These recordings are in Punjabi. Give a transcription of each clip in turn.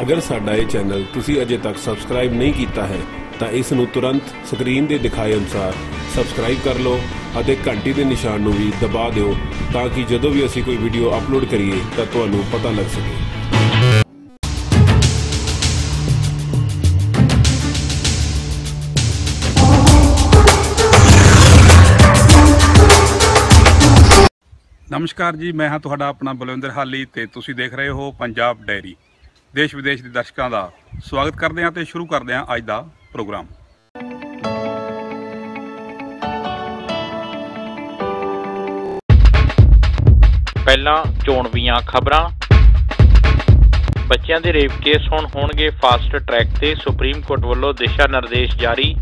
ਅਗਰ ਸਾਡਾ ਇਹ ਚੈਨਲ ਤੁਸੀਂ ਅਜੇ ਤੱਕ ਸਬਸਕ੍ਰਾਈਬ ਨਹੀਂ ਕੀਤਾ ਹੈ, ਤਾਂ ਇਸ ਨੂੰ ਤੁਰੰਤ ਸਕਰੀਨ ਦੇ ਦਿਖਾਏ ਅਨੁਸਾਰ ਸਬਸਕ੍ਰਾਈਬ ਕਰ ਲਓ ਅਤੇ ਘੰਟੀ ਦੇ ਨਿਸ਼ਾਨ ਨੂੰ ਵੀ ਦਬਾ ਦਿਓ ਤਾਂ ਕਿ ਜਦੋਂ ਵੀ ਅਸੀਂ ਕੋਈ ਵੀਡੀਓ ਅਪਲੋਡ ਕਰੀਏ, ਤਾਂ ਤੁਹਾਨੂੰ ਪਤਾ ਲੱਗ ਸਕੇ। ਨਮਸਕਾਰ ਜੀ, ਮੈਂ ਹਾਂ ਤੁਹਾਡਾ ਆਪਣਾ ਬਲਵਿੰਦਰ ਹਾਲੀ ਤੇ ਤੁਸੀਂ ਦੇਖ ਰਹੇ ਹੋ ਪੰਜਾਬ ਡੈਰੀ। ਦੇਸ਼ ਵਿਦੇਸ਼ ਦੇ ਦਰਸ਼ਕਾਂ ਦਾ ਸਵਾਗਤ ਕਰਦੇ ਹਾਂ ਤੇ ਸ਼ੁਰੂ ਕਰਦੇ ਹਾਂ ਅੱਜ ਦਾ ਪ੍ਰੋਗਰਾਮ। ਪਹਿਲਾਂ ਚੋਣਵੀਆਂ ਖਬਰਾਂ। ਬੱਚਿਆਂ ਦੇ ਰੇਪ ਕੇਸ ਹੁਣ ਹੋਣਗੇ ਫਾਸਟ ਟਰੈਕ ਤੇ ਸੁਪਰੀਮ ਕੋਰਟ ਵੱਲੋਂ ਦਿਸ਼ਾ ਨਿਰਦੇਸ਼ ਜਾਰੀ।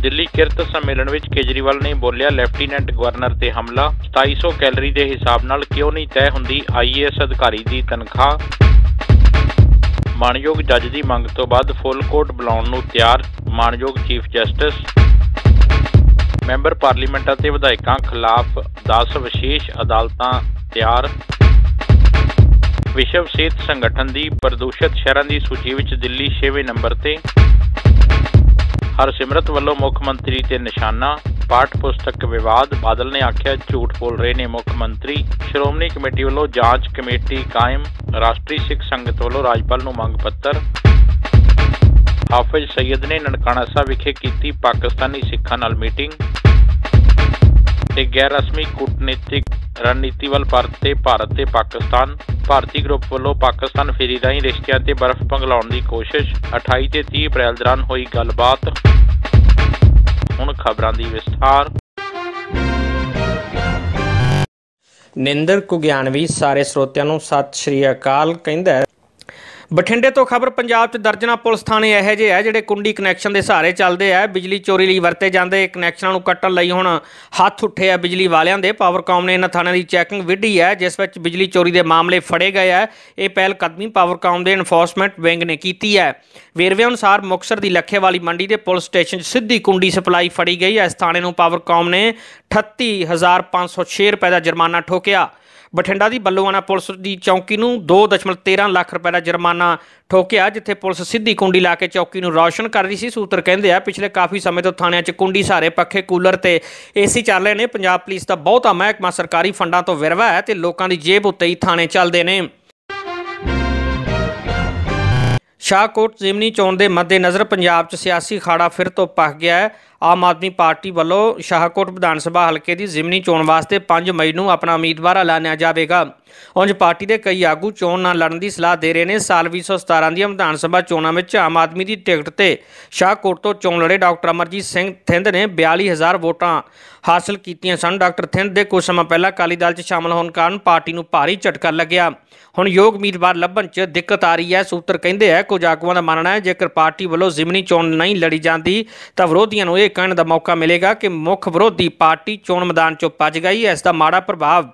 ਦਿੱਲੀ ਕਿਰਤ ਸੰਮੇਲਨ ਵਿੱਚ ਕੇਜਰੀਵਾਲ ਨੇ ਬੋਲਿਆ ਲੈਫਟੀਨੈਂਟ ਗਵਰਨਰ ਤੇ ਹਮਲਾ 2700 ਕੈਲਰੀ ਦੇ ਹਿਸਾਬ ਨਾਲ ਕਿਉਂ ਨਹੀਂ ਤੈਅ ਹੁੰਦੀ ਆਈਏਐਸ ਅਧਿਕਾਰੀ ਦੀ ਤਨਖਾਹ? ਮਾਨਯੋਗ ਜੱਜ ਦੀ ਮੰਗ ਤੋਂ ਬਾਅਦ ਫੁੱਲ ਕੋਰਟ ਬੁਲਾਉਣ ਨੂੰ ਤਿਆਰ, ਮਾਨਯੋਗ ਚੀਫ ਜਸਟਿਸ, ਮੈਂਬਰ ਪਾਰਲੀਮੈਂਟ ਅਤੇ ਵਿਧਾਇਕਾਂ ਖਿਲਾਫ 10 ਵਿਸ਼ੇਸ਼ ਅਦਾਲਤਾਂ ਤਿਆਰ। ਵਿਸ਼ਵ ਸਿਹਤ ਸੰਗਠਨ ਦੀ ਪ੍ਰਦੂਸ਼ਿਤ ਸ਼ਹਿਰਾਂ ਦੀ ਸੂਚੀ ਵਿੱਚ ਦਿੱਲੀ 6ਵੇਂ ਨੰਬਰ ਤੇ ਹਰਸਿਮਰਤ ਵੱਲੋਂ ਮੁੱਖ ਮੰਤਰੀ ਤੇ ਨਿਸ਼ਾਨਾ, ਪਾਠ ਪੁਸਤਕ ਵਿਵਾਦ, ਬਾਦਲ ਨੇ ਆਖਿਆ, ਝੂਠ ਬੋਲ ਰਹੇ ਨੇ ਮੁੱਖ ਮੰਤਰੀ। ਸ਼੍ਰੋਮਣੀ ਕਮੇਟੀ ਵੱਲੋਂ ਜਾਂਚ ਕਮੇਟੀ ਕਾਇਮ, ਰਾਸ਼ਟਰੀ ਸਿੱਖ ਸੰਗਤ ਵੱਲੋਂ ਰਾਜਪਾਲ ਨੂੰ ਮੰਗ ਪੱਤਰ। ਹਾਫਿਜ਼ ਸੈਯਦ ਨੇ ਨਨਕਾਣਾ ਸਾਹਿਬ ਵਿਖੇ ਕੀਤੀ ਪਾਕਿਸਤਾਨੀ ਸਿੱਖਾਂ ਨਾਲ ਮੀਟਿੰਗ। ਤੇ ਗੈਰ ਰਸਮੀ ਕੂਟਨੀਤਿਕ ਰਣਨੀਤੀ ਵੱਲ ਪਰਤੇ ਭਾਰਤ ਤੇ ਪਾਕਿਸਤਾਨ। ਭਾਰਤੀ ਗਰੁੱਪ ਵੱਲੋਂ ਪਾਕਿਸਤਾਨ ਫੇਰੀ ਰਾਹੀਂ ਰਿਸ਼ਤਿਆਂ ਤੇ ਬਰਫ਼ ਪਿਘਲਾਉਣ ਦੀ ਕੋਸ਼ਿਸ਼। 28 ਤੇ 30 ਅਪ੍ਰੈਲ ਦੌਰਾਨ ਹੋਈ ਗੱਲਬਾਤ। ਹੁਣ ਖਬਰਾਂ ਦੀ ਵਿਸਥਾਰ। ਨਿੰਦਰ ਕੁਗਿਆਨਵੀ ਸਾਰੇ ਸਰੋਤਿਆਂ ਨੂੰ ਸਤਿ ਸ਼੍ਰੀ ਅਕਾਲ ਕਹਿੰਦਾ ਬਠਿੰਡੇ ਤੋਂ ਖਬਰ ਪੰਜਾਬ 'ਚ ਦਰਜਨਾ ਪੁਲਿਸ ਥਾਣੇ ਇਹੋ ਜਿਹੇ ਆ ਜਿਹੜੇ ਕੁੰਡੀ ਕਨੈਕਸ਼ਨ ਦੇ ਸਹਾਰੇ ਚੱਲਦੇ ਆ। ਬਿਜਲੀ ਚੋਰੀ ਲਈ ਵਰਤੇ ਜਾਂਦੇ ਕਨੈਕਸ਼ਨਾਂ ਨੂੰ ਕੱਟਣ ਲਈ ਹੁਣ ਹੱਥ ਉੱਠੇ ਆ ਬਿਜਲੀ ਵਾਲਿਆਂ ਦੇ। ਪਾਵਰਕਾਮ ਨੇ ਇਹਨਾਂ ਥਾਣਿਆਂ ਦੀ ਚੈਕਿੰਗ ਵਿੱਢੀ ਹੈ ਜਿਸ ਵਿੱਚ ਬਿਜਲੀ ਚੋਰੀ ਦੇ ਮਾਮਲੇ ਫੜੇ ਗਏ ਆ। ਇਹ ਪਹਿਲ ਕਦਮੀ ਪਾਵਰਕਾਮ ਦੇ ਐਨਫੋਰਸਮੈਂਟ ਵਿੰਗ ਨੇ ਕੀਤੀ ਹੈ ਵੇਰਵੇ ਅਨੁਸਾਰ ਮੁਕਸਰ ਦੀ ਲੱਖੇਵਾਲੀ ਮੰਡੀ ਦੇ ਪੁਲਿਸ ਸਟੇਸ਼ਨ 'ਚ ਸਿੱਧੀ ਕੁੰਡੀ ਸਪਲਾਈ ਫੜੀ ਗਈ ਹੈ ਇਸ ਥਾਣੇ ਨੂੰ ਪਾਵਰਕਾਮ ਨੇ 38506 ਰੁਪਏ ਦਾ ਜੁਰਮਾਨਾ ਠੋਕਿਆ। ਬਠਿੰਡਾ ਦੀ ਬੱਲੋਆਣਾ ਪੁਲਿਸ ਦੀ ਚੌਕੀ ਨੂੰ 2.13 ਲੱਖ ਰੁਪਏ ਦਾ ਜੁਰਮਾਨਾ ਠੋਕਿਆ, ਜਿੱਥੇ ਪੁਲਿਸ ਸਿੱਧੀ ਕੁੰਡੀ ਲਾ ਕੇ ਚੌਕੀ ਨੂੰ ਰੌਸ਼ਨ ਕਰ ਰਹੀ ਸੀ। ਸੂਤਰ ਕਹਿੰਦੇ ਆ, ਪਿਛਲੇ ਕਾਫੀ ਸਮੇਂ ਤੋਂ ਥਾਣਿਆਂ 'ਚ ਕੁੰਡੀ ਸਾਰੇ ਪੱਖੇ, ਕੂਲਰ ਤੇ ਏਸੀ ਚੱਲ ਰਹੇ ਨੇ। ਪੰਜਾਬ ਪੁਲਿਸ ਦਾ ਬਹੁਤਾ ਮਹਿਕਮਾ ਸਰਕਾਰੀ ਫੰਡਾਂ ਤੋਂ ਵਿਰਵਾ ਹੈ ਤੇ ਲੋਕਾਂ ਦੀ ਜੇਬ ਉੱਤੇ ਹੀ ਥਾਣੇ ਚੱਲਦੇ ਨੇ। ਸ਼ਾਹਕੋਟ ਜ਼ਿਮਨੀ ਚੋਣ ਦੇ ਮੱਦੇਨਜ਼ਰ ਪੰਜਾਬ 'ਚ ਸਿਆਸੀ ਖਾੜਾ ਫਿਰ ਤੋਂ ਪੱਕ ਗਿਆ ਹੈ। ਆਮ ਆਦਮੀ ਪਾਰਟੀ ਵੱਲੋਂ ਸ਼ਾਹਕੋਟ ਵਿਧਾਨ ਸਭਾ ਹਲਕੇ ਦੀ ਜ਼ਿਮਨੀ ਚੋਣ ਵਾਸਤੇ 5 ਮਈ ਨੂੰ ਆਪਣਾ ਉਮੀਦਵਾਰ ਐਲਾਨਿਆ ਜਾਵੇਗਾ। ਉਂਝ ਪਾਰਟੀ ਦੇ ਕਈ ਆਗੂ ਚੋਣ ਨਾ ਲੜਨ ਦੀ ਸਲਾਹ ਦੇ ਰਹੇ ਨੇ। ਸਾਲ 2017 ਦੀਆਂ ਵਿਧਾਨ ਸਭਾ ਚੋਣਾਂ ਵਿੱਚ ਆਮ ਆਦਮੀ ਦੀ ਟਿਕਟ ਤੇ ਸ਼ਾਹਕੋਟ ਤੋਂ ਚੋਣ ਲੜੇ ਡਾਕਟਰ ਅਮਰਜੀਤ ਸਿੰਘ ਥਿੰਦ ਨੇ 42000 ਵੋਟਾਂ ਹਾਸਲ ਕੀਤੀਆਂ ਸਨ। ਡਾਕਟਰ ਥਿੰਦ ਦੇ ਕੁਝ ਸਮਾਂ ਪਹਿਲਾਂ ਅਕਾਲੀ ਦਲ 'ਚ ਸ਼ਾਮਲ ਹੋਣ ਕਾਰਨ ਪਾਰਟੀ ਨੂੰ ਭਾਰੀ ਝਟਕਾ ਲੱਗਿਆ। ਹੁਣ ਯੋਗ ਉਮੀਦਵਾਰ ਲੱਭਣ 'ਚ ਦਿੱਕਤ ਆ ਰਹੀ ਹੈ, ਸੂਤਰ ਕਹਿੰਦੇ ਆ। ਕੁਝ ਆਗੂਆਂ ਦਾ ਮੰਨਣਾ ਹੈ, ਜੇਕਰ ਪਾਰਟੀ ਵੱਲੋਂ ਜ਼ਿਮਨੀ ਚੋਣ ਨਹੀਂ ਲੜੀ ਜਾਂਦੀ ਤਾਂ ਵਿਰੋਧੀਆਂ ਨੂੰ ਇਹ ਕਹਿਣ ਦਾ ਮੌਕਾ ਮਿਲੇਗਾ ਕਿ ਮੁੱਖ ਵਿਰੋਧੀ ਪਾਰਟੀ ਚੋਣ ਮੈਦਾਨ 'ਚੋਂ ਭੱਜ ਗਈ ਹੈ। ਇਸ ਦਾ ਮਾੜਾ ਪ੍ਰਭਾਵ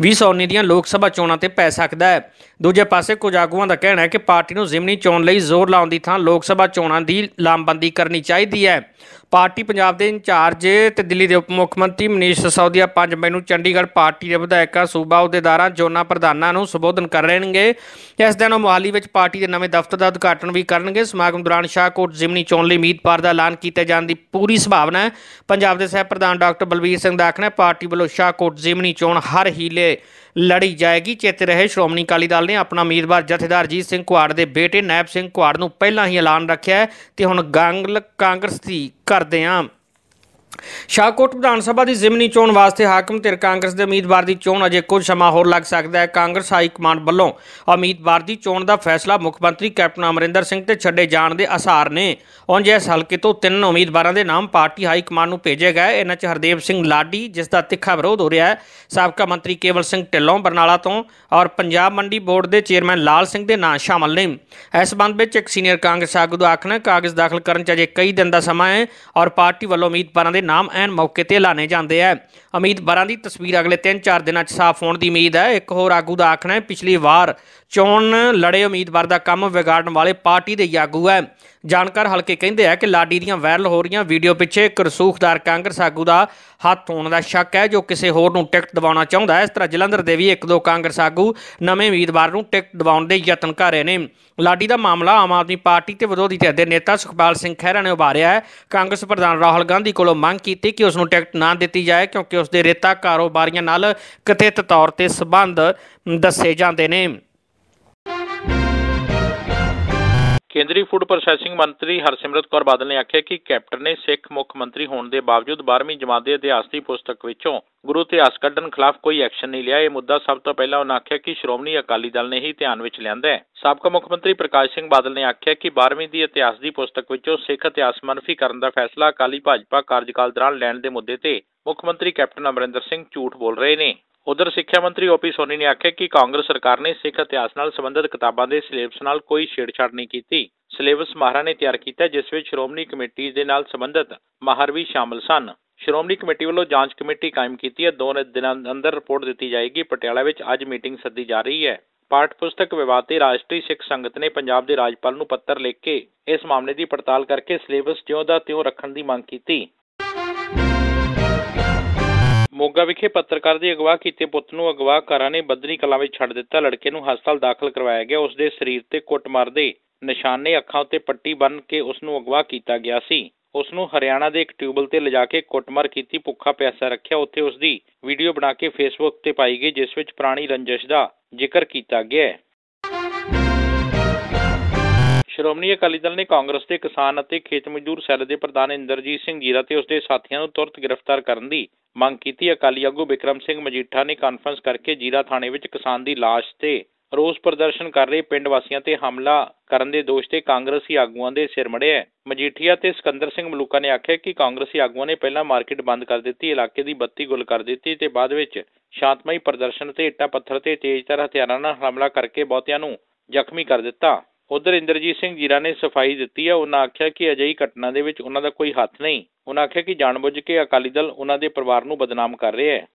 2019 ਦੀਆਂ ਲੋਕ ਸਭਾ ਚੋਣਾਂ ਤੇ ਪੈ ਸਕਦਾ ਹੈ। ਦੂਜੇ ਪਾਸੇ ਕੁਝ ਆਗੂਆਂ ਦਾ ਕਹਿਣਾ ਹੈ ਕਿ ਪਾਰਟੀ ਨੂੰ ਜ਼ਿਮਨੀ ਚੋਣ ਲਈ ਜ਼ੋਰ ਲਾਉਣ ਦੀ ਥਾਂ ਲੋਕ ਸਭਾ ਚੋਣਾਂ ਦੀ ਲਾਮਬੰਦੀ ਕਰਨੀ ਚਾਹੀਦੀ ਹੈ। ਪਾਰਟੀ ਪੰਜਾਬ ਦੇ ਇੰਚਾਰਜ ਤੇ ਦਿੱਲੀ ਦੇ ਉਪ ਮੁੱਖ ਮੰਤਰੀ ਮਨੀਸ਼ ਸਿਸੋਦੀਆ 5 ਮਈ ਨੂੰ ਚੰਡੀਗੜ੍ਹ ਪਾਰਟੀ ਦੇ ਵਿਧਾਇਕਾਂ ਸੂਬਾ ਅਹੁਦੇਦਾਰਾਂ, ਜੋਨਾ ਪ੍ਰਧਾਨਾਂ ਨੂੰ ਸੰਬੋਧਨ ਕਰ ਰਹਿਣਗੇ। ਇਸ ਦਿਨ ਉਹ ਮੋਹਾਲੀ ਵਿੱਚ ਪਾਰਟੀ ਦੇ ਨਵੇਂ ਦਫ਼ਤਰ ਦਾ ਉਦਘਾਟਨ ਵੀ ਕਰਨਗੇ। ਸਮਾਗਮ ਦੌਰਾਨ ਸ਼ਾਹਕੋਟ ਜ਼ਿਮਨੀ ਚੋਣ ਲਈ ਉਮੀਦਵਾਰ ਦਾ ਐਲਾਨ ਕੀਤੇ ਜਾਣ ਦੀ ਪੂਰੀ ਸੰਭਾਵਨਾ ਹੈ। ਪੰਜਾਬ ਦੇ ਸਹਿ ਪ੍ਰਧਾਨ ਡਾਕਟਰ ਬਲਬੀਰ ਸਿੰਘ ਦਾ ਆਖਣਾ ਪਾਰਟੀ ਵੱਲੋਂ ਸ਼ਾਹਕੋਟ ਜ਼ਿਮਨੀ ਚੋਣ ਹਰ ਹੀਲੇ ਲੜੀ ਜਾਏਗੀ। ਚੇਤੇ ਰਹੇ ਸ਼੍ਰੋਮਣੀ ਅਕਾਲੀ ਦਲ ਨੇ ਆਪਣਾ ਉਮੀਦਵਾਰ ਜਥੇਦਾਰ ਜੀਤ ਸਿੰਘ ਕੁਆੜ ਦੇ ਬੇਟੇ ਨੈਬ ਸਿੰਘ ਕੁਆੜ ਨੂੰ ਪਹਿਲਾਂ ਹੀ ਐਲਾਨ ਰੱਖਿਆ ਹੈ ਤੇ ਹੁਣ ਗਾਂਗਲ ਕਾਂਗਰਸ ਦੀ ਕਰਦੇ ਹਾਂ ਸ਼ਾਹਕੋਟ ਵਿਧਾਨ ਸਭਾ ਦੀ ਜ਼ਿਮਨੀ ਚੋਣ ਵਾਸਤੇ ਹਾਕਮ ਧਿਰ ਕਾਂਗਰਸ ਦੇ ਉਮੀਦਵਾਰ ਦੀ ਚੋਣ ਅਜੇ ਕੁਝ ਸਮਾਂ ਹੋਰ ਲੱਗ ਸਕਦਾ ਹੈ। ਕਾਂਗਰਸ ਹਾਈ ਕਮਾਂਡ ਵੱਲੋਂ ਉਮੀਦਵਾਰ ਦੀ ਚੋਣ ਦਾ ਫੈਸਲਾ ਮੁੱਖ ਮੰਤਰੀ ਕੈਪਟਨ ਅਮਰਿੰਦਰ ਸਿੰਘ ਤੇ ਛੱਡੇ ਜਾਣ ਦੇ ਆਸਾਰ ਨੇ। ਉਂਝ ਇਸ ਹਲਕੇ ਤੋਂ ਤਿੰਨ ਉਮੀਦਵਾਰਾਂ ਦੇ ਨਾਮ ਪਾਰਟੀ ਹਾਈ ਕਮਾਂਡ ਨੂੰ ਭੇਜੇ ਗਏ ਇਹਨਾਂ 'ਚ ਹਰਦੇਵ ਸਿੰਘ ਲਾਡੀ, ਜਿਸ ਦਾ ਤਿੱਖਾ ਵਿਰੋਧ ਹੋ ਰਿਹਾ ਹੈ, ਸਾਬਕਾ ਮੰਤਰੀ ਕੇਵਲ ਸਿੰਘ ਢਿੱਲੋਂ ਬਰਨਾਲਾ ਤੋਂ ਔਰ ਪੰਜਾਬ ਮੰਡੀ ਬੋਰਡ ਦੇ ਚੇਅਰਮੈਨ ਲਾਲ ਸਿੰਘ ਦੇ ਨਾਂ ਸ਼ਾਮਲ ਨੇ। ਇਸ ਸੰਬੰਧ ਵਿੱਚ ਇੱਕ ਸੀਨੀਅਰ ਕਾਂਗਰਸ ਆਗੂ ਦਾ ਆਖਣਾ ਕਾਗਜ਼ ਦਾਖਲ ਕਰਨ 'ਚ ਅਜੇ ਕਈ ਦਿਨ ਦਾ ਸਮਾਂ ਹੈ ਔਰ ਪਾਰਟੀ ਵੱਲੋਂ ਉਮੀਦਵਾਰਾਂ ਦੇ ਨਾਮ ਐਨ ਮੌਕੇ ਤੇ ਐਲਾਨੇ ਜਾਂਦੇ ਆ। ਬਰਾਂ ਦੀ ਤਸਵੀਰ ਅਗਲੇ 3-4 ਦਿਨਾਂ 'ਚ ਸਾਫ਼ ਹੋਣ ਦੀ ਉਮੀਦ ਹੈ। ਇੱਕ ਹੋਰ ਆਗੂ ਦਾ ਆਖਣਾ ਹੈ, ਪਿਛਲੀ ਵਾਰ ਚੋਣ ਲੜੇ ਉਮੀਦਵਾਰ ਦਾ ਕੰਮ ਵਿਗਾੜਨ ਵਾਲੇ ਪਾਰਟੀ ਦੇ ਆਗੂ ਹੈ। ਜਾਣਕਾਰ ਹਲਕੇ ਕਹਿੰਦੇ ਆ ਕਿ ਲਾਡੀ ਦੀਆਂ ਵਾਇਰਲ ਹੋ ਰਹੀਆਂ ਵੀਡੀਓ ਪਿੱਛੇ ਇੱਕ ਰਸੂਖਦਾਰ ਕਾਂਗਰਸ ਆਗੂ ਦਾ ਹੱਥ ਹੋਣ ਦਾ ਸ਼ੱਕ ਹੈ, ਜੋ ਕਿਸੇ ਹੋਰ ਨੂੰ ਟਿਕਟ ਦਿਵਾਉਣਾ ਚਾਹੁੰਦਾ ਹੈ। ਇਸ ਤਰ੍ਹਾਂ ਜਲੰਧਰ ਦੇ ਵੀ ਇੱਕ ਦੋ ਕਾਂਗਰਸ ਆਗੂ ਨਵੇਂ ਉਮੀਦਵਾਰ ਨੂੰ ਟਿਕਟ ਦਿਵਾਉਣ ਦੇ ਯਤਨ ਕਰ ਰਹੇ ਨੇ। ਲਾਡੀ ਦਾ ਮਾਮਲਾ ਆਮ ਆਦਮੀ ਪਾਰਟੀ ਤੇ ਵਿਰੋਧੀ ਧਿਰ ਦੇ ਨੇਤਾ ਸੁਖਪਾਲ ਸਿੰਘ ਖਹਿਰਾ ਨੇ ਉਭਾਰਿਆ ਹੈ। ਕਾਂਗਰਸ ਪ੍ਰਧਾਨ ਰਾਹੁਲ ਗਾਂਧੀ ਕੋਲੋਂ ਮੰਗ ਕੀਤੀ ਕਿ ਉਸ ਨੂੰ ਟਿਕਟ ਨਾ ਦਿੱਤੀ ਜਾਏ, ਕਿਉਂਕਿ ਉਸ ਦੇ ਰੇਤਾ ਕਾਰੋਬਾਰੀਆਂ ਨਾਲ ਕਥਿਤ ਤੌਰ ਤੇ ਸਬੰਧ ਦੱਸੇ ਜਾਂਦੇ ਨੇ। ਕੇਂਦਰੀ ਫੂਡ ਪ੍ਰੋਸੈਸਿੰਗ ਮੰਤਰੀ ਹਰਸਿਮਰਤ ਕੌਰ ਬਾਦਲ ਨੇ ਆਖਿਆ ਕਿ ਕੈਪਟਨ ਨੇ ਸਿੱਖ ਮੁੱਖ ਮੰਤਰੀ ਹੋਣ ਦੇ ਬਾਵਜੂਦ 12ਵੀਂ ਜਮਾਤ ਦੇ ਇਤਿਹਾਸ ਦੀ ਪੁਸਤਕ ਵਿੱਚੋਂ ਗੁਰੂ ਇਤਿਹਾਸ ਕੱਢਣ ਖਿਲਾਫ ਕੋਈ ਐਕਸ਼ਨ ਨਹੀਂ ਲਿਆ। ਇਹ ਮੁੱਦਾ ਸਭ ਤੋਂ ਪਹਿਲਾਂ ਉਹਨਾਂ ਆਖਿਆ ਕਿ ਸ਼੍ਰੋਮਣੀ ਅਕਾਲੀ ਦਲ ਨੇ ਹੀ ਧਿਆਨ ਵਿੱਚ ਲਿਆਂਦਾ ਹੈ। ਸਾਬਕਾ ਮੁੱਖ ਮੰਤਰੀ ਪ੍ਰਕਾਸ਼ ਸਿੰਘ ਬਾਦਲ ਨੇ ਆਖਿਆ ਕਿ 12ਵੀਂ ਦੀ ਇਤਿਹਾਸ ਦੀ ਪੁਸਤਕ ਵਿੱਚੋਂ ਸਿੱਖ ਇਤਿਹਾਸ ਮਨਫੀ ਕਰਨ ਦਾ ਫੈਸਲਾ ਅਕਾਲੀ ਭਾਜਪਾ ਕਾਰਜਕਾਲ ਦੌਰਾਨ ਲੈਣ ਦੇ ਮੁੱਦੇ ਤੇ ਮੁੱਖ ਮੰਤਰੀ ਕੈਪਟਨ ਅਮਰਿੰਦਰ ਸਿੰਘ ਝੂਠ ਬੋਲ ਰਹੇ ਨੇ। ਉਧਰ ਸਿੱਖਿਆ ਮੰਤਰੀ ਓਪੀ ਸੋਨੀ ਨੇ ਆਖਿਆ ਕਿ ਕਾਂਗਰਸ ਸਰਕਾਰ ਨੇ ਸਿੱਖ ਇਤਿਹਾਸ ਨਾਲ ਸੰਬੰਧਿਤ ਕਿਤਾਬਾਂ ਦੇ ਸਿਲੇਬਸ ਨਾਲ ਕੋਈ ਛੇੜਛਾੜ ਨਹੀਂ ਕੀਤੀ। ਸਿਲੇਬਸ ਮਾਹਰਾਂ ਨੇ ਤਿਆਰ ਕੀਤਾ, ਜਿਸ ਵਿੱਚ ਸ਼੍ਰੋਮਣੀ ਕਮੇਟੀ ਦੇ ਨਾਲ ਸੰਬੰਧਿਤ ਮਾਹਰ ਵੀ ਸ਼ਾਮਲ ਸਨ। ਸ਼੍ਰੋਮਣੀ ਕਮੇਟੀ ਵੱਲੋਂ ਜਾਂਚ ਕਮੇਟੀ ਕਾਇਮ ਕੀਤੀ ਹੈ। ਦੋ ਦਿਨਾਂ ਅੰਦਰ ਰਿਪੋਰਟ ਦਿੱਤੀ ਜਾਏਗੀ। ਪਟਿਆਲਾ ਵਿੱਚ ਅੱਜ ਮੀਟਿੰਗ ਸੱਦੀ ਜਾ ਰਹੀ ਹੈ। ਪਾਠ ਪੁਸਤਕ ਵਿਵਾਦ ਤੇ ਰਾਸ਼ਟਰੀ ਸਿੱਖ ਸੰਗਤ ਨੇ ਪੰਜਾਬ ਦੇ ਰਾਜਪਾਲ ਨੂੰ ਪੱਤਰ ਲਿਖ ਕੇ ਇਸ ਮਾਮਲੇ ਦੀ ਪੜਤਾਲ ਕਰਕੇ ਸਿਲੇਬਸ ਜਿਉਂ ਦਾ ਤਿਉਂ ਰੱਖਣ ਦੀ ਮੰਗ ਕੀਤੀ। ਮੋਗਾ ਵਿਖੇ ਪੱਤਰਕਾਰ ਦੀ ਅਗਵਾ ਕੀਤੇ ਪੁੱਤ ਨੂੰ ਅਗਵਾ ਕਾਰਾਂ ਨੇ ਬੱਦਨੀ ਕਲਾਂ ਵਿੱਚ ਛੱਡ ਦਿੱਤਾ। ਲੜਕੇ ਨੂੰ ਹਸਪਤਾਲ ਦਾਖਲ ਕਰਵਾਇਆ ਗਿਆ। ਉਸ ਦੇ ਸਰੀਰ ਤੇ ਕੁੱਟਮਾਰ ਦੇ ਨਿਸ਼ਾਨੇ ਅੱਖਾਂ ਉੱਤੇ ਪੱਟੀ ਬੰਨ੍ਹ ਕੇ ਉਸ ਨੂੰ ਅਗਵਾ ਕੀਤਾ ਗਿਆ ਸੀ। ਉਸ ਨੂੰ ਹਰਿਆਣਾ ਦੇ ਇੱਕ ਟਿਊਬਲ ਤੇ ਲਿਜਾ ਕੇ ਕੁੱਟਮਾਰ ਕੀਤੀ। ਭੁੱਖਾ ਪਿਆਸਾ ਰੱਖਿਆ। ਉੱਥੇ ਉਸ ਦੀ ਵੀਡੀਓ ਬਣਾ ਕੇ ਫੇਸਬੁੱਕ ਤੇ ਪਾਈ ਗਈ, ਜਿਸ ਵਿੱਚ ਪੁਰਾਣੀ ਰੰਜਿਸ਼ ਦਾ ਜ਼ਿਕਰ ਕੀਤਾ ਗਿਆ ਸ਼੍ਰੋਮਣੀ ਅਕਾਲੀ ਦਲ ਨੇ ਕਾਂਗਰਸ ਦੇ ਕਿਸਾਨ ਅਤੇ ਖੇਤ ਮਜ਼ਦੂਰ ਸੈੱਲ ਦੇ ਪ੍ਰਧਾਨ ਇੰਦਰਜੀਤ ਸਿੰਘ ਜੀਰਾ ਤੇ ਉਸ ਦੇ ਸਾਥੀਆਂ ਨੂੰ ਤੁਰੰਤ ਗ੍ਰਿਫਤਾਰ ਕਰਨ ਦੀ ਮੰਗ ਕੀਤੀ। ਅਕਾਲੀ ਆਗੂ ਬਿਕਰਮ ਸਿੰਘ ਮਜੀਠਾ ਨੇ ਕਾਨਫਰੰਸ ਕਰਕੇ ਜੀਰਾ ਥਾਣੇ ਵਿੱਚ ਕਿਸਾਨ ਦੀ ਲਾਸ਼ ਤੇ ਰੋਸ ਪ੍ਰਦਰਸ਼ਨ ਕਰ ਰਹੇ ਪਿੰਡ ਵਾਸੀਆਂ ਤੇ ਹਮਲਾ ਕਰਨ ਦੇ ਦੋਸ਼ ਤੇ ਕਾਂਗਰਸੀ ਆਗੂਆਂ ਦੇ ਸਿਰ ਮੜਿਆ ਮਜੀਠੀਆ ਤੇ ਸਿਕੰਦਰ ਸਿੰਘ ਮਲੂਕਾ ਨੇ ਆਖਿਆ ਕਿ ਕਾਂਗਰਸੀ ਆਗੂਆਂ ਨੇ ਪਹਿਲਾਂ ਮਾਰਕੀਟ ਬੰਦ ਕਰ ਦਿੱਤੀ, ਇਲਾਕੇ ਦੀ ਬੱਤੀ ਗੁੱਲ ਕਰ ਦਿੱਤੀ ਤੇ ਬਾਅਦ ਵਿੱਚ ਸ਼ਾਂਤਮਈ ਪ੍ਰਦਰਸ਼ਨ ਤੇ ਇੱਟਾਂ, ਪੱਥਰ ਤੇ ਤੇਜ਼ਧਾਰ ਹਥਿਆਰਾਂ ਨਾਲ ਹਮਲਾ ਕਰਕੇ ਬਹੁਤਿਆਂ ਨੂੰ ਜ਼ਖਮੀ ਕਰ ਦਿੱਤਾ। ਉਧਰ ਇੰਦਰਜੀਤ ਸਿੰਘ ਜੀਰਾ ਨੇ ਸਫ਼ਾਈ ਦਿੱਤੀ ਹੈ ਉਹਨਾਂ ਆਖਿਆ ਕਿ ਅਜਿਹੀ ਘਟਨਾ ਦੇ ਵਿੱਚ ਉਹਨਾਂ ਦਾ ਕੋਈ ਹੱਥ ਨਹੀਂ। ਉਹਨਾਂ ਆਖਿਆ ਕਿ ਜਾਣਬੁੱਝ ਕੇ ਅਕਾਲੀ ਦਲ ਉਹਨਾਂ ਦੇ ਪਰਿਵਾਰ ਨੂੰ ਬਦਨਾਮ ਕਰ ਰਿਹਾ ਹੈ।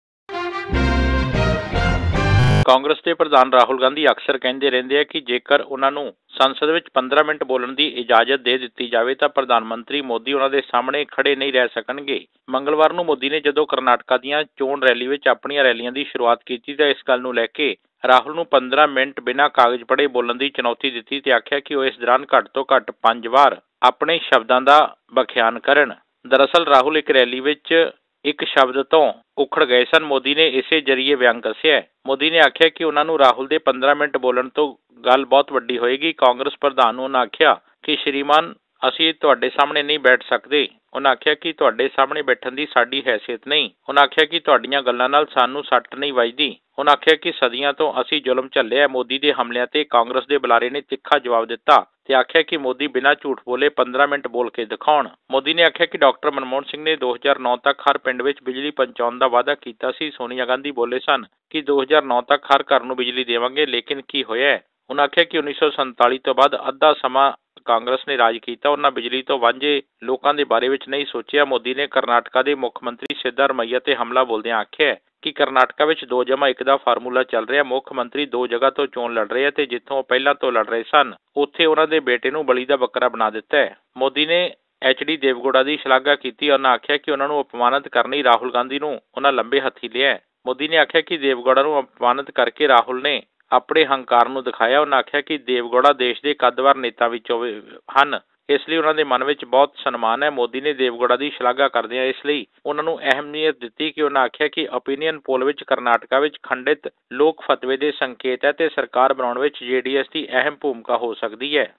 ਕਾਂਗਰਸ ਦੇ ਪ੍ਰਧਾਨ ਰਾਹੁਲ ਗਾਂਧੀ ਅਕਸਰ ਕਹਿੰਦੇ ਰਹਿੰਦੇ ਆ ਕਿ ਜੇਕਰ ਉਹਨਾਂ ਨੂੰ ਸੰਸਦ ਵਿੱਚ 15 ਮਿੰਟ ਬੋਲਣ ਦੀ ਇਜਾਜ਼ਤ ਦੇ ਦਿੱਤੀ ਜਾਵੇ ਤਾਂ ਪ੍ਰਧਾਨ ਮੰਤਰੀ ਮੋਦੀ ਉਹਨਾਂ ਦੇ ਸਾਹਮਣੇ ਖੜੇ ਨਹੀਂ ਰਹਿ ਸਕਣਗੇ। ਮੰਗਲਵਾਰ ਨੂੰ ਮੋਦੀ ਨੇ ਜਦੋਂ ਕਰਨਾਟਕਾ ਦੀਆਂ ਚੋਣ ਰੈਲੀ ਵਿੱਚ ਆਪਣੀਆਂ ਰੈਲੀਆਂ ਦੀ ਸ਼ੁਰੂਆਤ ਕੀਤੀ ਤਾਂ ਇਸ ਗੱਲ ਨੂੰ ਲੈ ਕੇ ਰਾਹੁਲ ਨੂੰ 15 ਮਿੰਟ ਬਿਨਾਂ ਕਾਗਜ਼ ਪੜ੍ਹੇ ਬੋਲਣ ਦੀ ਚੁਣੌਤੀ ਦਿੱਤੀ ਤੇ ਆਖਿਆ ਕਿ ਉਹ ਇਸ ਦੌਰਾਨ ਘੱਟ ਤੋਂ ਘੱਟ 5 ਵਾਰ ਆਪਣੇ ਸ਼ਬਦਾਂ ਦਾ ਬਖਿਆਨ ਕਰਨ। ਦਰਅਸਲ ਰਾਹੁਲ ਇੱਕ ਰੈਲੀ ਵਿੱਚ ਇੱਕ ਸ਼ਬਦ ਤੋਂ ਉਖੜ ਗਏ ਸਨ। ਮੋਦੀ ਨੇ ਇਸੇ ਜਰੀਏ ਬਿਆਨ ਦੱਸਿਆ ਮੋਦੀ ਨੇ ਆਖਿਆ ਕਿ ਉਹਨਾਂ ਨੂੰ ਰਾਹੁਲ ਦੇ 15 ਮਿੰਟ ਬੋਲਣ ਤੋਂ ਗੱਲ ਬਹੁਤ ਵੱਡੀ ਹੋਏਗੀ। ਕਾਂਗਰਸ ਪ੍ਰਧਾਨ ਨੂੰ ਉਹਨਾਂ ਆਖਿਆ ਕਿ ਸ਼੍ਰੀਮਾਨ ਅਸੀਂ ਤੁਹਾਡੇ ਸਾਹਮਣੇ ਨਹੀਂ ਬੈਠ ਸਕਦੇ। ਉਹਨਾਂ ਆਖਿਆ ਕਿ ਤੁਹਾਡੇ ਸਾਹਮਣੇ ਬੈਠਣ ਦੀ ਸਾਡੀ ਹੈਸੀਅਤ ਨਹੀਂ। ਉਹਨਾਂ ਆਖਿਆ ਕਿ ਤੁਹਾਡੀਆਂ ਗੱਲਾਂ ਨਾਲ ਸਾਨੂੰ ਸੱਟ ਨਹੀਂ ਵੱਜਦੀ। ਉਹਨਾਂ ਆਖਿਆ ਕਿ ਸਦੀਆਂ ਤੋਂ ਅਸੀਂ ਜ਼ੁਲਮ ਝੱਲਿਆ ਮੋਦੀ ਦੇ ਹਮਲਿਆਂ ਤੇ ਕਾਂਗਰਸ ਦੇ ਬੁਲਾਰੇ ਨੇ ਤਿੱਖਾ ਜਵਾਬ ਦਿੱਤਾ ਤੇ ਆਖਿਆ ਕਿ ਮੋਦੀ ਬਿਨਾਂ ਝੂਠ ਬੋਲੇ 15 ਮਿੰਟ ਬੋਲ ਕੇ ਦਿਖਾਉਣ। ਮੋਦੀ ਨੇ ਆਖਿਆ ਕਿ ਡਾਕਟਰ ਮਨਮੋਹਨ ਸਿੰਘ ਨੇ 2009 ਤੱਕ ਹਰ ਪਿੰਡ ਵਿੱਚ ਬਿਜਲੀ ਪਹੁੰਚਾਉਣ ਦਾ ਵਾਅਦਾ ਕੀਤਾ ਸੀ। ਸੋਨੀਆ ਗਾਂਧੀ ਬੋਲੇ ਸਨ ਕਿ 2009 ਤੱਕ ਹਰ ਘਰ ਨੂੰ ਬਿਜਲੀ ਦੇਵਾਂਗੇ, ਲੇਕਿਨ ਕੀ ਹੋਇਆ ਉਹਨਾਂ ਆਖਿਆ ਕਿ 1947 ਤੋਂ ਬਾਅਦ ਅੱਧਾ ਸਮਾਂ ਕਾਂਗਰਸ ਨੇ ਰਾਜ ਕੀਤਾ। ਉਹਨਾਂ ਬਿਜਲੀ ਤੋਂ ਵਾਂਝੇ ਲੋਕਾਂ ਦੇ ਬਾਰੇ ਵਿੱਚ ਨਹੀਂ ਸੋਚਿਆ। ਮੋਦੀ ਨੇ ਕਰਨਾਟਕਾ ਦੇ ਮੁੱਖ ਮੰਤਰੀ ਸਿੱਧਾਰਮਈਆ ਤੇ ਹਮਲਾ ਬੋਲਦਿਆਂ ਆਖਿਆ ਕਿ ਕਰਨਾਟਕਾ ਵਿੱਚ 2 ਜਮਾ 1 ਦਾ ਫਾਰਮੂਲਾ ਚੱਲ ਰਿਹਾ। ਮੁੱਖ ਮੰਤਰੀ ਦੋ ਜਗ੍ਹਾ ਤੋਂ ਚੋਣ ਲੜ ਰਹੇ ਤੇ ਜਿੱਥੋਂ ਪਹਿਲਾਂ ਤੋਂ ਲੜ ਰਹੇ ਸਨ, ਉੱਥੇ ਉਹਨਾਂ ਦੇ ਬੇਟੇ ਨੂੰ ਬਲੀ ਦਾ ਬੱਕਰਾ ਬਣਾ ਦਿੱਤਾ ਹੈ। ਮੋਦੀ ਨੇ ਐਚਡੀ ਦੇਵਗੋੜਾ ਦੀ ਸ਼ਲਾਘਾ ਕੀਤੀ। ਉਹਨਾਂ ਆਖਿਆ ਕਿ ਉਹਨਾਂ ਨੂੰ ਅਪਮਾਨਿਤ ਕਰਨ ਲਈ ਰਾਹੁਲ ਗਾਂਧੀ ਨੂੰ ਉਹਨਾਂ ਲੰਬੇ ਹੱਥੀ ਲਿਆ ਮੋਦੀ ਨੇ ਆਖਿਆ ਕਿ ਦੇਵਗੋੜਾ ਨੂੰ ਅਪਮਾਨਿਤ ਕਰਕੇ ਰਾਹੁਲ ਨੇ ਆਪਣੇ ਹੰਕਾਰ ਨੂੰ ਦਿਖਾਇਆ, ਉਹਨਾਂ ਆਖਿਆ ਕਿ ਦੇਵਗੌੜਾ ਦੇਸ਼ ਦੇ ਕੱਦਵਾਰ ਨੇਤਾ ਵਿੱਚੋਂ ਹਨ। ਇਸ ਲਈ ਉਹਨਾਂ ਦੇ ਮਨ ਵਿੱਚ ਬਹੁਤ ਸਨਮਾਨ ਹੈ। ਮੋਦੀ ਨੇ ਦੇਵਗੋੜਾ ਦੀ ਸ਼ਲਾਘਾ ਕਰਦਿਆਂ ਇਸ ਲਈ ਉਹਨਾਂ ਨੂੰ ਅਹਿਮੀਅਤ ਦਿੱਤੀ ਕਿ ਉਹਨਾਂ ਆਖਿਆ ਕਿ ਓਪੀਨੀਅਨ ਪੋਲ ਵਿੱਚ ਕਰਨਾਟਕਾ ਵਿੱਚ ਖੰਡਿਤ ਲੋਕ ਫਤਵੇ ਦੇ ਸੰਕੇਤ ਹੈ ਤੇ ਸਰਕਾਰ ਬਣਾਉਣ ਵਿੱਚ ਜੇਡੀਐਸ ਦੀ ਅਹਿਮ ਭੂਮਿਕਾ ਹੋ ਸਕਦੀ ਹੈ।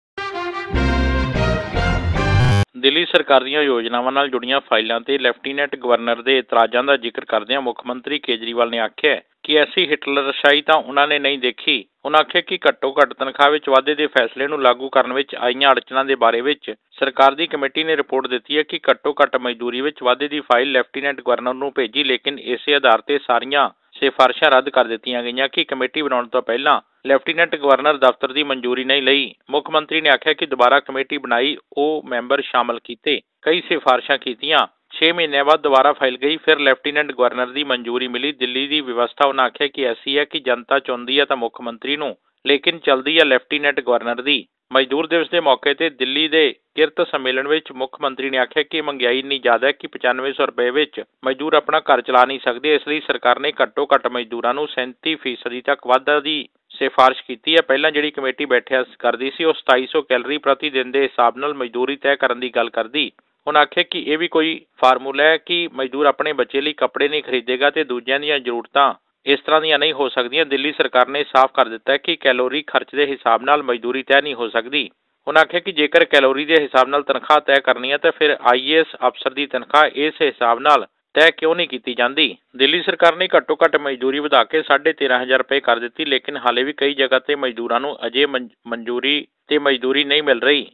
ਦਿੱਲੀ ਸਰਕਾਰ ਦੀਆਂ ਯੋਜਨਾਵਾਂ ਨਾਲ ਜੁੜੀਆਂ ਫਾਈਲਾਂ ਤੇ ਲੈਫਟੀਨੈਂਟ ਗਵਰਨਰ ਦੇ ਇਤਰਾਜ਼ਾਂ ਦਾ ਜ਼ਿਕਰ ਕਰਦਿਆਂ ਮੁੱਖ ਮੰਤਰੀ ਕੇਜਰੀਵਾਲ ਨੇ ਆਖਿਆ ਕਿ ਐਸੀ ਹਿਟਲਰਸ਼ਾਹੀ ਤਾਂ ਉਹਨਾਂ ਨੇ ਨਹੀਂ ਦੇਖੀ। ਉਹਨਾਂ ਆਖਿਆ ਕਿ ਘੱਟੋ ਘੱਟ ਤਨਖਾਹ ਵਿੱਚ ਵਾਧੇ ਦੇ ਫੈਸਲੇ ਨੂੰ ਲਾਗੂ ਕਰਨ ਵਿੱਚ ਆਈਆਂ ਅੜਚਣਾਂ ਦੇ ਬਾਰੇ ਵਿੱਚ ਸਰਕਾਰ ਦੀ ਕਮੇਟੀ ਨੇ ਰਿਪੋਰਟ ਦਿੱਤੀ ਹੈ ਕਿ ਘੱਟੋ ਘੱਟ ਮਜ਼ਦੂਰੀ ਵਿੱਚ ਵਾਧੇ ਦੀ ਫਾਈਲ ਲੈਫਟੀਨੈਂਟ ਗਵਰਨਰ ਨੂੰ ਭੇਜੀ, ਲੇਕਿਨ ਇਸੇ ਆਧਾਰ ਤੇ ਸਾਰੀਆਂ ਸਿਫਾਰਸ਼ਾਂ ਰੱਦ ਕਰ ਦਿੱਤੀਆਂ ਗਈਆਂ ਕਿ ਕਮੇਟੀ ਬਣਾਉਣ ਤੋਂ ਪਹਿਲਾਂ ਲੈਫਟੀਨੈਂਟ ਗਵਰਨਰ ਦਫ਼ਤਰ ਦੀ ਮਨਜ਼ੂਰੀ ਨਹੀਂ ਲਈ। ਮੁੱਖ ਮੰਤਰੀ ਨੇ ਆਖਿਆ ਕਿ ਦੁਬਾਰਾ ਕਮੇਟੀ ਬਣਾਈ, ਉਹ ਮੈਂਬਰ ਸ਼ਾਮਲ ਕੀਤੇ। ਕਈ ਸਿਫਾਰਸ਼ਾਂ ਕੀਤੀਆਂ। 6 ਮਹੀਨਿਆਂ ਬਾਅਦ ਦੁਬਾਰਾ ਫਾਈਲ ਗਈ, ਫਿਰ ਲੈਫਟੀਨੈਂਟ ਗਵਰਨਰ ਦੀ ਮਨਜ਼ੂਰੀ ਮਿਲੀ। ਦਿੱਲੀ ਦੀ ਵਿਵਸਥਾ ਉਹਨਾਂ ਆਖਿਆ ਕਿ ਐਸੀ ਹੈ ਕਿ ਜਨਤਾ ਚਾਹੁੰਦੀ ਹੈ ਤਾਂ ਮੁੱਖ ਮੰਤਰੀ ਨੂੰ ਲੇਕਿਨ ਚਲਦੀ ਹੈ ਲੈਫਟੀਨੈਂਟ ਗਵਰਨਰ ਦੀ। ਮਜ਼ਦੂਰ ਦਿਵਸ ਦੇ ਮੌਕੇ ਤੇ ਦਿੱਲੀ ਦੇ ਕਿਰਤ ਸੰਮੇਲਨ ਵਿੱਚ ਮੁੱਖ ਮੰਤਰੀ ਨੇ ਆਖਿਆ ਕਿ ਮਹਿੰਗਾਈ ਇੰਨੀ ਜ਼ਿਆਦਾ ਹੈ ਕਿ 9500 ਰੁਪਏ ਵਿੱਚ ਮਜ਼ਦੂਰ ਆਪਣਾ ਘਰ ਚਲਾ ਨਹੀਂ ਸਕਦੇ। ਇਸ ਲਈ ਸਰਕਾਰ ਨੇ ਘੱਟੋ ਘੱਟ ਮਜ਼ਦੂਰਾਂ ਨੂੰ 37% ਤੱਕ ਵਾਧਾ ਦੀ ਸਿਫਾਰਿਸ਼ ਕੀਤੀ ਹੈ। ਪਹਿਲਾਂ ਜਿਹੜੀ ਕਮੇਟੀ ਬੈਠਿਆ ਕਰਦੀ ਸੀ, ਉਹ 2700 ਕੈਲਰੀ ਪ੍ਰਤੀ ਦਿਨ ਦੇ ਹਿਸਾਬ ਨਾਲ ਮਜ਼ਦੂਰੀ ਤੈਅ ਕਰਨ ਦੀ ਗੱਲ ਕਰਦੀ। ਉਹਨਾਂ ਆਖਿਆ ਕਿ ਇਹ ਵੀ ਕੋਈ ਫਾਰਮੂਲਾ ਹੈ ਕਿ ਮਜ਼ਦੂਰ ਆਪਣੇ ਬੱਚੇ ਲਈ ਕੱਪੜੇ ਨਹੀਂ ਖਰੀਦੇਗਾ ਤੇ ਦੂਜਿਆਂ ਦੀਆਂ ਜ਼ਰੂਰਤਾਂ ਇਸ ਤਰ੍ਹਾਂ ਦੀਆਂ ਨਹੀਂ ਹੋ ਸਕਦੀਆਂ। ਦਿੱਲੀ ਸਰਕਾਰ ਨੇ ਸਾਫ਼ ਕਰ ਦਿੱਤਾ ਹੈ ਕਿ ਕੈਲੋਰੀ ਖਰਚ ਦੇ ਹਿਸਾਬ ਨਾਲ ਮਜ਼ਦੂਰੀ ਤੈਅ ਨਹੀਂ ਹੋ ਸਕਦੀ। ਉਹਨਾਂ ਆਖਿਆ ਕਿ ਜੇਕਰ ਕੈਲੋਰੀ ਦੇ ਹਿਸਾਬ ਨਾਲ ਤਨਖਾਹ ਤੈਅ ਕਰਨੀ ਹੈ ਤਾਂ ਫਿਰ ਆਈਏਐਸ ਅਫਸਰ ਦੀ ਤਨਖਾਹ ਇਸ ਹਿਸਾਬ ਨਾਲ ਤੈਅ ਕਿਉਂ ਨਹੀਂ ਕੀਤੀ ਜਾਂਦੀ? ਦਿੱਲੀ ਸਰਕਾਰ ਨੇ ਘੱਟੋ ਘੱਟ ਮਜ਼ਦੂਰੀ ਵਧਾ ਕੇ 13500 ਰੁਪਏ ਕਰ ਦਿੱਤੀ, ਲੇਕਿਨ ਹਾਲੇ ਵੀ ਕਈ ਜਗ੍ਹਾ ਤੇ ਮਜ਼ਦੂਰਾਂ ਨੂੰ ਅਜੇ ਮਨਜ਼ੂਰੀ ਤੇ ਮਜ਼ਦੂਰੀ ਨਹੀਂ ਮਿਲ ਰਹੀ।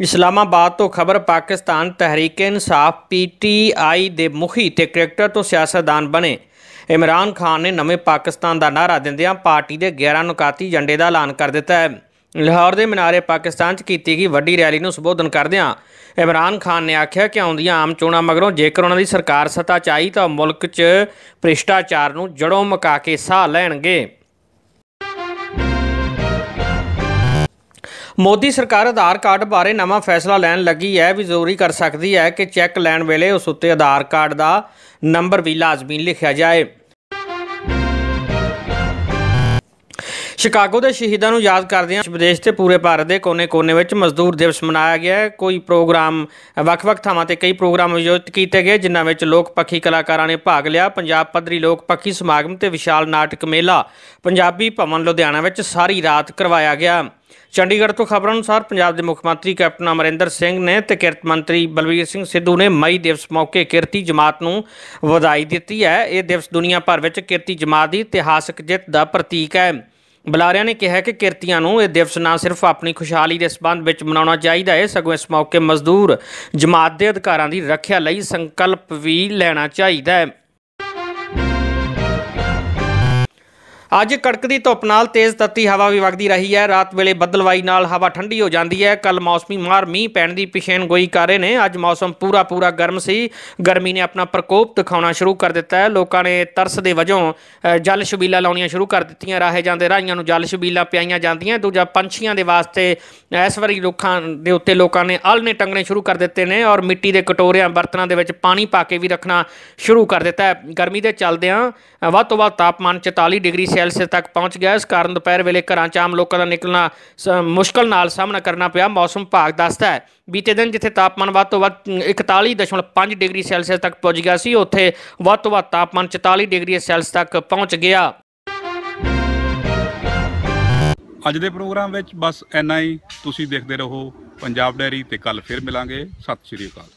ਇਸਲਾਮਾਬਾਦ ਤੋਂ ਖਬਰ ਪਾਕਿਸਤਾਨ ਤਹਿਰੀਕ-ਏ ਇਨਸਾਫ ਪੀਟੀਆਈ ਦੇ ਮੁਖੀ ਤੇ ਕ੍ਰਿਕਟਰ ਤੋਂ ਸਿਆਸਤਦਾਨ ਬਣੇ। ਇਮਰਾਨ ਖਾਨ ਨੇ ਨਵੇਂ ਪਾਕਿਸਤਾਨ ਦਾ ਨਾਅਰਾ ਦਿੰਦਿਆਂ ਪਾਰਟੀ ਦੇ 11 ਨੁਕਾਤੀ ਝੰਡੇ ਦਾ ਐਲਾਨ ਕਰ ਦਿੱਤਾ ਹੈ। ਲਾਹੌਰ ਦੇ ਮਨਾਰੇ ਪਾਕਿਸਤਾਨ 'ਚ ਕੀਤੀ ਗਈ ਵੱਡੀ ਰੈਲੀ ਨੂੰ ਸੰਬੋਧਨ ਕਰਦਿਆਂ ਇਮਰਾਨ ਖਾਨ ਨੇ ਆਖਿਆ ਕਿ ਆਉਂਦੀਆਂ ਆਮ ਚੋਣਾਂ ਮਗਰੋਂ ਜੇਕਰ ਉਹਨਾਂ ਦੀ ਸਰਕਾਰ ਸੱਤਾ 'ਚ ਆਈ ਤਾਂ ਮੁਲਕ 'ਚ ਭ੍ਰਿਸ਼ਟਾਚਾਰ ਨੂੰ ਜੜੋਂ ਮਕਾ ਕੇ ਸਾਹ ਲੈਣਗੇ। ਮੋਦੀ ਸਰਕਾਰ ਆਧਾਰ ਕਾਰਡ ਬਾਰੇ ਨਵਾਂ ਫੈਸਲਾ ਲੈਣ ਲੱਗੀ ਹੈ। ਵੀ ਜ਼ਰੂਰੀ ਕਰ ਸਕਦੀ ਹੈ ਕਿ ਚੈੱਕ ਲੈਣ ਵੇਲੇ ਉਸ ਉੱਤੇ ਆਧਾਰ ਕਾਰਡ ਦਾ ਨੰਬਰ ਵੀ ਲਾਜ਼ਮੀ ਲਿਖਿਆ ਜਾਏ। ਸ਼ਿਕਾਗੋ ਦੇ ਸ਼ਹੀਦਾਂ ਨੂੰ ਯਾਦ ਕਰਦਿਆਂ ਵਿਦੇਸ਼ ਤੇ ਪੂਰੇ ਭਾਰਤ ਦੇ ਕੋਨੇ-ਕੋਨੇ ਵਿੱਚ ਮਜ਼ਦੂਰ ਦਿਵਸ ਮਨਾਇਆ ਗਿਆ ਹੈ। ਕੋਈ ਪ੍ਰੋਗਰਾਮ, ਵੱਖ-ਵੱਖ ਥਾਵਾਂ ਤੇ ਕਈ ਪ੍ਰੋਗਰਾਮ ਆਯੋਜਿਤ ਕੀਤੇ ਗਏ, ਜਿਨ੍ਹਾਂ ਵਿੱਚ ਲੋਕ ਪੱਖੀ ਕਲਾਕਾਰਾਂ ਨੇ ਭਾਗ ਲਿਆ। ਪੰਜਾਬ ਪੱਧਰੀ ਲੋਕ ਪੱਖੀ ਸਮਾਗਮ ਤੇ ਵਿਸ਼ਾਲ ਨਾਟਕ ਮੇਲਾ ਪੰਜਾਬੀ ਭਵਨ ਲੁਧਿਆਣਾ ਵਿੱਚ ਸਾਰੀ ਰਾਤ ਕਰਵਾਇਆ ਗਿਆ। ਚੰਡੀਗੜ੍ਹ ਤੋਂ ਖਬਰਾਂ ਅਨੁਸਾਰ ਪੰਜਾਬ ਦੇ ਮੁੱਖ ਮੰਤਰੀ ਕੈਪਟਨ ਅਮਰਿੰਦਰ ਸਿੰਘ ਨੇ ਤੇ ਕਿਰਤ ਮੰਤਰੀ ਬਲਵੀਰ ਸਿੰਘ ਸਿੱਧੂ ਨੇ ਮਈ ਦਿਵਸ ਮੌਕੇ ਕਿਰਤੀ ਜਮਾਤ ਨੂੰ ਵਧਾਈ ਦਿੱਤੀ ਹੈ। ਇਹ ਦਿਵਸ ਦੁਨੀਆ ਭਰ ਵਿੱਚ ਕਿਰਤੀ ਜਮਾਤ ਦੀ ਇਤਿਹਾਸਕ ਜਿੱਤ ਦਾ ਪ੍ਰਤੀਕ ਹੈ। ਬੁਲਾਰਿਆਂ ਨੇ ਕਿਹਾ ਕਿ ਕਿਰਤੀਆਂ ਨੂੰ ਇਹ ਦਿਵਸ ਨਾ ਸਿਰਫ ਆਪਣੀ ਖੁਸ਼ਹਾਲੀ ਦੇ ਸਬੰਧ ਵਿੱਚ ਮਨਾਉਣਾ ਚਾਹੀਦਾ ਹੈ, ਸਗੋਂ ਇਸ ਮੌਕੇ ਮਜ਼ਦੂਰ ਜਮਾਤ ਦੇ ਅਧਿਕਾਰਾਂ ਦੀ ਰੱਖਿਆ ਲਈ ਸੰਕਲਪ ਵੀ ਲੈਣਾ ਚਾਹੀਦਾ ਹੈ। ਅੱਜ ਕੜਕਦੀ ਧੁੱਪ ਨਾਲ ਤੇਜ਼ ਤੱਤੀ ਹਵਾ ਵੀ ਵਗਦੀ ਰਹੀ ਹੈ। ਰਾਤ ਵੇਲੇ ਬੱਦਲਵਾਈ ਨਾਲ ਹਵਾ ਠੰਡੀ ਹੋ ਜਾਂਦੀ ਹੈ। ਕੱਲ ਮੌਸਮੀ ਮਾਰ ਮੀਂਹ ਪੈਣ ਦੀ ਪਿਛੇਨ ਗੋਈ ਕਰ ਰਹੇ ਨੇ। ਅੱਜ ਮੌਸਮ ਪੂਰਾ ਪੂਰਾ ਗਰਮ ਸੀ। ਗਰਮੀ ਨੇ ਆਪਣਾ ਪ੍ਰਕੋਪ ਦਿਖਾਉਣਾ ਸ਼ੁਰੂ ਕਰ ਦਿੱਤਾ ਹੈ। ਲੋਕਾਂ ਨੇ ਤਰਸ ਦੇ ਵਜੋਂ ਜਲ ਛਬੀਲਾ ਲਾਉਣੀਆਂ ਸ਼ੁਰੂ ਕਰ ਦਿੱਤੀਆਂ। ਰਾਹੇ ਜਾਂਦੇ ਰਾਹੀਆਂ ਨੂੰ ਜਲ ਛਬੀਲਾ ਪਿਆਈਆਂ ਜਾਂਦੀਆਂ। ਦੂਜਾ, ਪੰਛੀਆਂ ਦੇ ਵਾਸਤੇ ਇਸ ਵਾਰੀ ਰੁੱਖਾਂ ਦੇ ਉੱਤੇ ਲੋਕਾਂ ਨੇ ਆਲ੍ਹਣੇ ਟੰਗਣੇ ਸ਼ੁਰੂ ਕਰ ਦਿੱਤੇ ਨੇ ਔਰ ਮਿੱਟੀ ਦੇ ਕਟੋਰਿਆਂ, ਬਰਤਨਾਂ ਦੇ ਵਿੱਚ ਪਾਣੀ ਪਾ ਕੇ ਵੀ ਰੱਖਣਾ ਸ਼ੁਰੂ ਕਰ ਦਿੱਤਾ ਹੈ। ਗਰਮੀ ਦੇ ਚੱਲਦਿਆਂ ਵੱਧ ਤੋਂ ਵੱਧ ਤਾਪਮਾਨ 44 ਡਿਗਰੀ ਸੈਲਸੀਅਸ ਤੱਕ ਪਹੁੰਚ ਗਿਆ। ਇਸ ਕਾਰਨ ਦੁਪਹਿਰ ਵੇਲੇ ਘਰਾਂ 'ਚ ਆਮ ਲੋਕਾਂ ਦਾ ਨਿਕਲਣਾ ਮੁਸ਼ਕਲ ਨਾਲ ਸਾਹਮਣਾ ਕਰਨਾ ਪਿਆ। ਮੌਸਮ ਵਿਭਾਗ ਦੱਸਦਾ ਹੈ, ਬੀਤੇ ਦਿਨ ਜਿੱਥੇ ਤਾਪਮਾਨ ਵੱਧ ਤੋਂ ਵੱਧ 41.5 ਡਿਗਰੀ ਸੈਲਸੀਅਸ ਤੱਕ ਪਹੁੰਚ ਗਿਆ ਸੀ, ਉੱਥੇ ਵੱਧ ਤੋਂ ਵੱਧ ਤਾਪਮਾਨ 44 ਡਿਗਰੀ ਸੈਲਸੀਅਸ ਤੱਕ ਪਹੁੰਚ ਗਿਆ। ਅੱਜ ਦੇ ਪ੍ਰੋਗਰਾਮ ਵਿੱਚ ਬਸ ਇੰਨਾ ਹੀ। ਤੁਸੀਂ ਦੇਖਦੇ ਰਹੋ ਪੰਜਾਬ ਡੈਰੀ ਤੇ ਕੱਲ ਫਿਰ ਮਿਲਾਂਗੇ। ਸਤਿ ਸ਼੍ਰੀ ਅਕਾਲ।